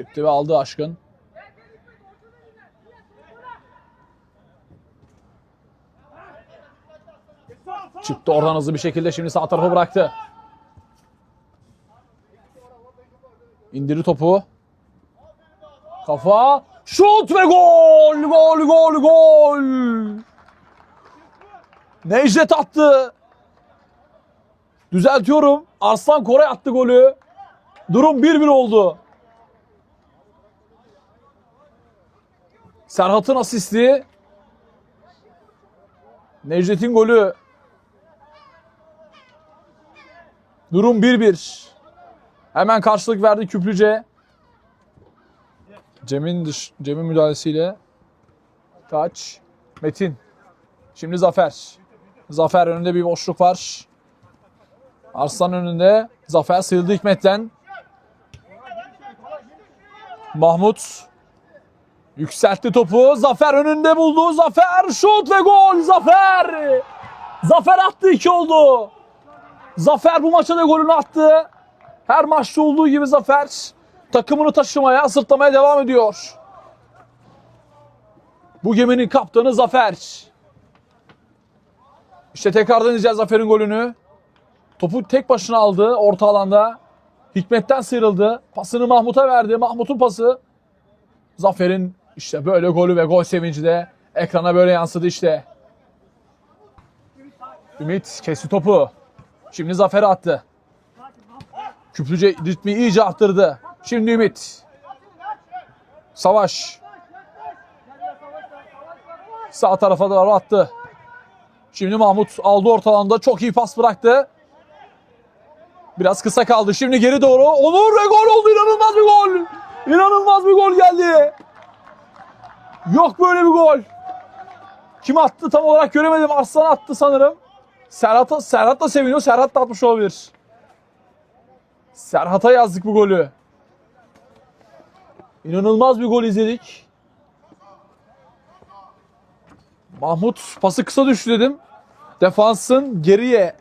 Çıktı ve aldı aşkın. Çıktı oradan hızlı bir şekilde şimdi sağ tarafa bıraktı. İndiri topu. Kafa. Şut ve gol! Gol, gol, gol! Necdet attı. Düzeltiyorum. Arslan Koray attı golü. Durum 1-1 oldu. Serhat'ın asisti. Necdet'in golü. Durum 1-1. Hemen karşılık verdi Küplüce. Cem'in dış, Cem'in müdahalesiyle taç Metin. Şimdi Zafer. Zafer önünde bir boşluk var. Arslan önünde. Zafer sıyrıldı Hikmet'ten. Mahmut yükseltti topu. Zafer önünde buldu. Zafer şut ve gol. Zafer. Zafer attı iki oldu. Zafer bu maçta da golünü attı. Her maçta olduğu gibi Zafer takımını taşımaya, sırtlamaya devam ediyor. Bu geminin kaptanı Zafer. İşte tekrardan izleyeceğiz Zafer'in golünü. Topu tek başına aldı orta alanda. Hikmet'ten sıyrıldı. Pasını Mahmut'a verdi. Mahmut'un pası. Zafer'in işte böyle golü ve gol sevinci de ekrana böyle yansıdı işte. Ümit kesti topu. Şimdi Zafer'e attı. Küplüce ritmi iyice arttırdı. Şimdi Ümit. Savaş. Sağ tarafa doğru attı. Şimdi Mahmut aldı ortalanda. Çok iyi pas bıraktı. Biraz kısa kaldı. Şimdi geri doğru. Onur ve gol oldu. İnanılmaz bir gol. İnanılmaz bir gol geldi. Yok böyle bir gol. Kim attı tam olarak göremedim. Arslan attı sanırım. Serhat, Serhat da seviniyor. Serhat da atmış olabilir. Serhat'a yazdık bu golü. İnanılmaz bir gol izledik. Mahmut pası kısa düştü dedim. Defansın geriye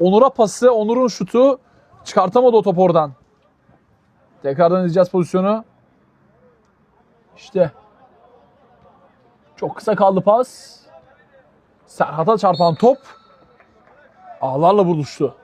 Onur'a pası, Onur'un şutu çıkartamadı o top oradan. Tekrardan izleyeceğiz pozisyonu. İşte. Çok kısa kaldı pas. Serhat'a çarpan top ağlarla buluştu.